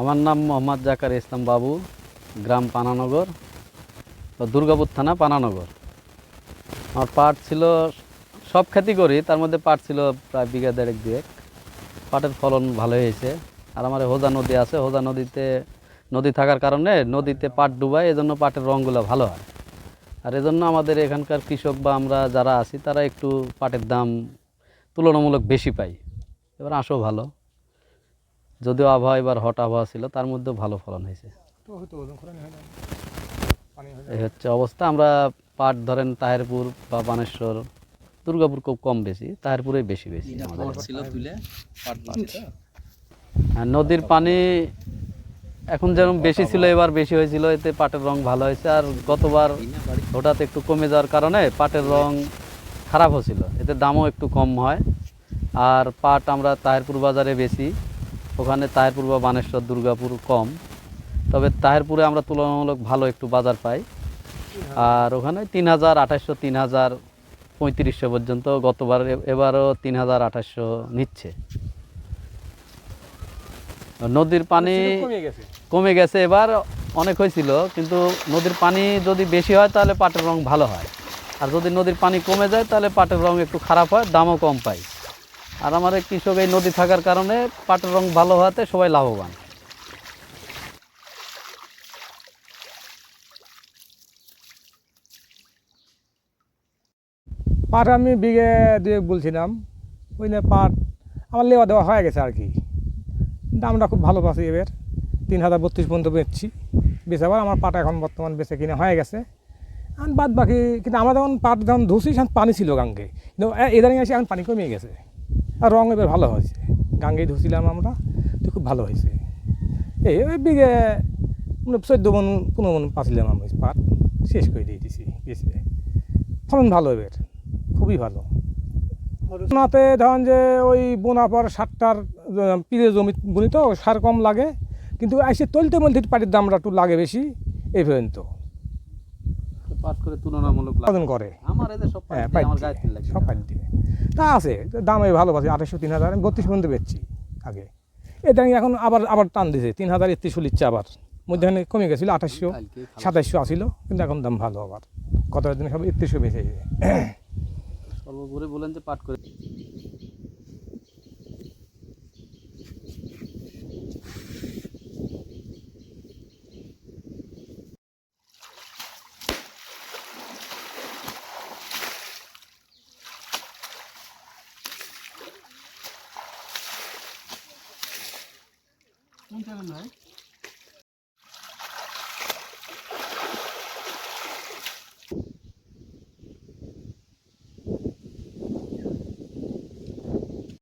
আমার নাম মোহাম্মদ জাকার ইসলাম বাবু, গ্রাম পানানগর দুর্গাপুর থানা পানানগর। আমার পাট ছিল, সব খ্যাতি করি, তার মধ্যে পাট ছিল প্রায় বিঘা দেড়েক দুয়েক। পাটের ফলন ভালো হয়েছে। আর আমার হোজা নদী আছে, হোজা নদীতে, নদী থাকার কারণে নদীতে পাট ডুবায়, এজন্য পাটের রঙগুলো ভালো হয়। আর এজন্য আমাদের এখানকার কৃষক বা আমরা যারা আছি, তারা একটু পাটের দাম তুলনামূলক বেশি পাই। এবার আসো ভালো। যদিও আবহাওয়া এবার হট আবহাওয়া ছিল তার মধ্যেও ভালো ফলন হয়েছে। এই হচ্ছে অবস্থা। আমরা পাট ধরেন তাহেরপুর বা বানেশ্বর দুর্গাপুর খুব কম বেশি তাহেরপুরে বেশি বেশি নদীর পানি এখন যেরকম বেশি ছিল এবার বেশি হয়েছিল এতে পাটের রং ভালো হয়েছে। আর গতবার হঠাৎ একটু কমে যাওয়ার কারণে পাটের রং খারাপ হয়েছিল এতে দামও একটু কম হয়। আর পাট আমরা তাহেরপুর বাজারে বেশি ওখানে তাহেরপুর বা বানেশ্বর দুর্গাপুর কম। তবে তাহেরপুরে আমরা তুলনামূলক ভালো একটু বাজার পাই। আর ওখানে তিন হাজার আঠাশশো তিন হাজার পঁয়ত্রিশশো পর্যন্ত গতবার এবারও তিন হাজার আঠাশশো নিচ্ছে। নদীর পানি কমে গেছে এবার অনেক হয়েছিল কিন্তু নদীর পানি যদি বেশি হয় তাহলে পাটের রং ভালো হয়। আর যদি নদীর পানি কমে যায় তাহলে পাটের রং একটু খারাপ হয় দামও কম পাই। আর আমার কৃষক এই নদী থাকার কারণে পাটের রং ভালো হওয়াতে সবাই লাভবান। পাট আমি বিঘে দুয়েক বলছিলাম, ওই নিয়ে পাট আমার লেওয়া দেওয়া হয়ে গেছে আর কি। দামটা খুব ভালো পাচ্ছি এবার, তিন হাজার বত্রিশ পর্যন্ত বেচছি। বেচাবার আমার পাট এখন বর্তমান বেচে কিনে হয়ে গেছে। আর বাদ বাকি, কিন্তু আমরা যখন পাট যখন ধুসি সেখানে পানি ছিল গাঙ্গে। কিন্তু এ- ইদানিং এসে এখন পানি কমে গেছে। আর রং এবার ভালো হয়েছে। গাঙ্গেই ধুছিলাম আমরা তো খুব ভালো হয়েছে। এই ওই বিঘে মানে চোদ্দ মন পনেরো মন পাচ্ছিলাম আমি পাট শেষ করে দিয়ে দিছি বেশি ফলন ভালো এবার খুবই ভালো। ওনাতে ধরেন যে ওই বোনার পর সারটার পিড়ে জমি বুনি তো সার কম লাগে কিন্তু এসে তলতে মলতে পাটির দামটা একটু লাগে বেশি এই পর্যন্ত। পাট করে তুলনামূলক করে। আমার এদের সব হ্যাঁ পাট পাইট দিয়ে, তা আছে দাম ভালো আছে আঠাশশো তিন হাজার আমি বত্রিশ পর্যন্ত বেচছি আগে। এটা এখন আবার আবার টান দিয়েছে তিন হাজার একত্রিশশো লিচ্ছে আবার। মধ্যখানে কমে গেছিল আঠাশশো সাতাশশো আসিল কিন্তু এখন দাম ভালো আবার। কত দিনে সব একত্রিশশো বেঁচে যাবে সর্বোপরি বলেন যে পাট করে 혼자 갔나요?